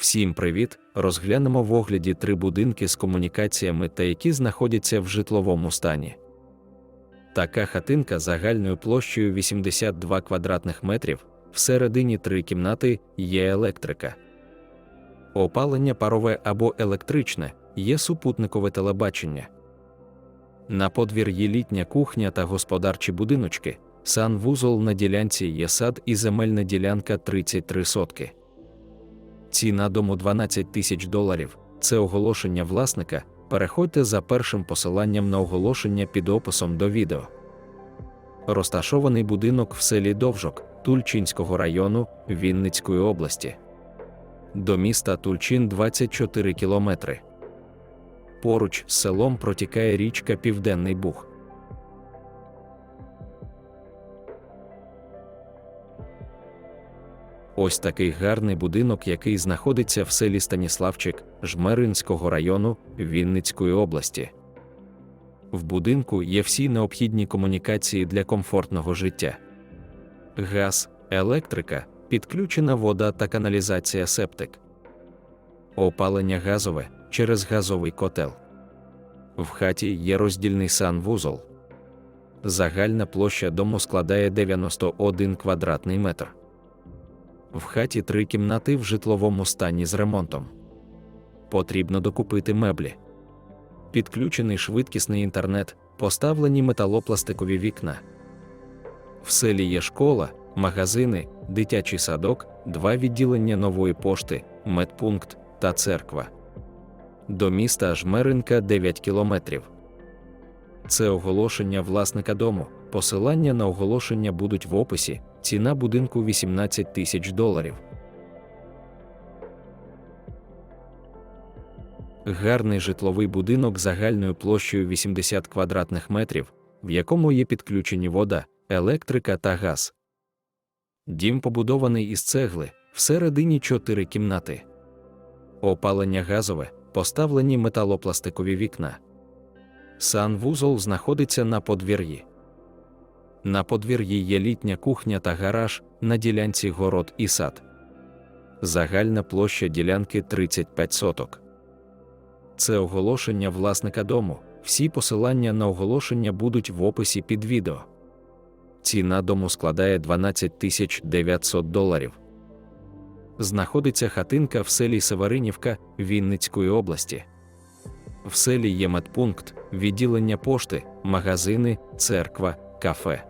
Всім привіт! Розглянемо в огляді три будинки з комунікаціями та які знаходяться в житловому стані. Така хатинка загальною площею 82 квадратних метрів, всередині три кімнати є електрика. Опалення парове або електричне, є супутникове телебачення. На подвір'ї літня кухня та господарчі будиночки, санвузол на ділянці є сад і земельна ділянка 33 сотки. Ціна дому 12 тисяч доларів. Це оголошення власника. Переходьте за першим посиланням на оголошення під описом до відео. Розташований будинок в селі Довжок Тульчинського району Вінницької області. До міста Тульчин 24 кілометри. Поруч з селом протікає річка Південний Буг. Ось такий гарний будинок, який знаходиться в селі Станіславчик Жмеринського району Вінницької області. В будинку є всі необхідні комунікації для комфортного життя: газ, електрика, підключена вода та каналізація септик, опалення газове через газовий котел. В хаті є роздільний санвузол. Загальна площа дому складає 91 квадратний метр. В хаті три кімнати в житловому стані з ремонтом. Потрібно докупити меблі. Підключений швидкісний інтернет, поставлені металопластикові вікна. В селі є школа, магазини, дитячий садок, два відділення нової пошти, медпункт та церква. До міста Жмеринка 9 кілометрів. Це оголошення власника дому. Посилання на оголошення будуть в описі. Ціна будинку 18 тисяч доларів. Гарний житловий будинок загальною площею 80 квадратних метрів, в якому є підключені вода, електрика та газ. Дім побудований із цегли, всередині 4 кімнати. Опалення газове, поставлені металопластикові вікна. Санвузол знаходиться на подвір'ї. На подвір'ї є літня кухня та гараж, на ділянці город і сад. Загальна площа ділянки 35 соток. Це оголошення власника дому. Всі посилання на оголошення будуть в описі під відео. Ціна дому складає 12 900 доларів. Знаходиться хатинка в селі Северинівка Вінницької області. В селі є медпункт, відділення пошти, магазини, церква, кафе.